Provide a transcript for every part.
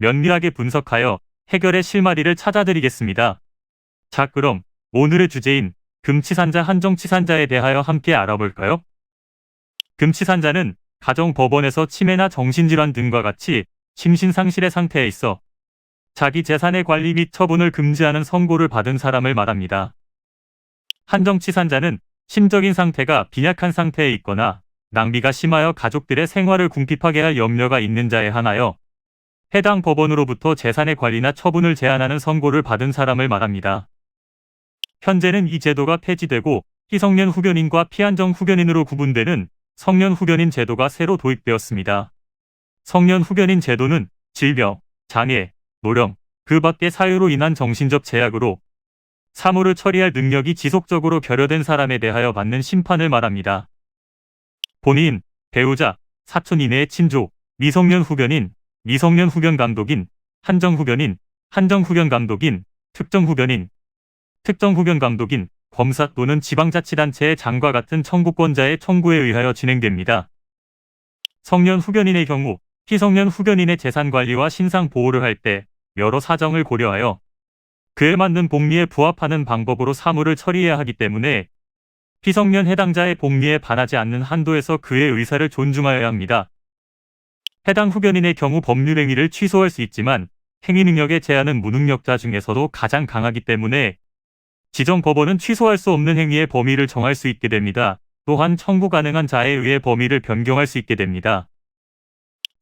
면밀하게 분석하여 해결의 실마리를 찾아드리겠습니다. 자, 그럼 오늘의 주제인 금치산자 한정치산자에 대하여 함께 알아볼까요? 금치산자는 가정법원에서 치매나 정신질환 등과 같이 심신상실의 상태에 있어 자기 재산의 관리 및 처분을 금지하는 선고를 받은 사람을 말합니다. 한정치산자는 심적인 상태가 빈약한 상태에 있거나 낭비가 심하여 가족들의 생활을 궁핍하게 할 염려가 있는 자에 한하여 해당 법원으로부터 재산의 관리나 처분을 제한하는 선고를 받은 사람을 말합니다. 현재는 이 제도가 폐지되고 희성년 후견인과 피한정 후견인으로 구분되는 성년 후견인 제도가 새로 도입되었습니다. 성년 후견인 제도는 질병, 장애, 노령, 그 밖의 사유로 인한 정신적 제약으로 사무를 처리할 능력이 지속적으로 결여된 사람에 대하여 받는 심판을 말합니다. 본인, 배우자, 사촌 이내의 친족, 미성년 후견인, 미성년 후견 감독인, 한정 후견인, 한정 후견 감독인, 특정 후견인, 특정 후견 감독인, 검사 또는 지방자치단체의 장과 같은 청구권자의 청구에 의하여 진행됩니다. 성년 후견인의 경우 희성년 후견인의 재산 관리와 신상 보호를 할 때 여러 사정을 고려하여 그에 맞는 복리에 부합하는 방법으로 사무를 처리해야 하기 때문에 피성년 해당자의 복리에 반하지 않는 한도에서 그의 의사를 존중하여야 합니다. 해당 후견인의 경우 법률 행위를 취소할 수 있지만 행위 능력의 제한은 무능력자 중에서도 가장 강하기 때문에 지정 법원은 취소할 수 없는 행위의 범위를 정할 수 있게 됩니다. 또한 청구 가능한 자에 의해 범위를 변경할 수 있게 됩니다.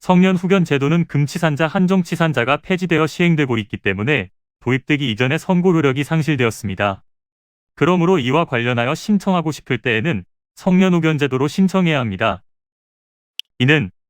성년 후견 제도는 금치산자 한정치산자가 폐지되어 시행되고 있기 때문에 도입되기 이전에 선고 효력이 상실되었습니다. 그러므로 이와 관련하여 신청하고 싶을 때에는 성년 후견 제도로 신청해야 합니다. 이는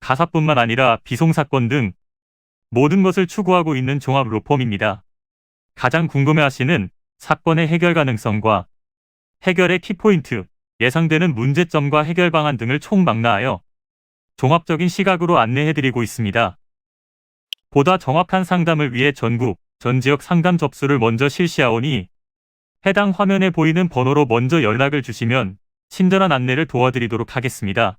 가사뿐만 아니라 비송사건 등 모든 것을 추구하고 있는 종합 로펌입니다. 가장 궁금해하시는 사건의 해결 가능성과 해결의 키포인트, 예상되는 문제점과 해결 방안 등을 총망라하여 종합적인 시각으로 안내해드리고 있습니다. 보다 정확한 상담을 위해 전국, 전 지역 상담 접수를 먼저 실시하오니 해당 화면에 보이는 번호로 먼저 연락을 주시면 친절한 안내를 도와드리도록 하겠습니다.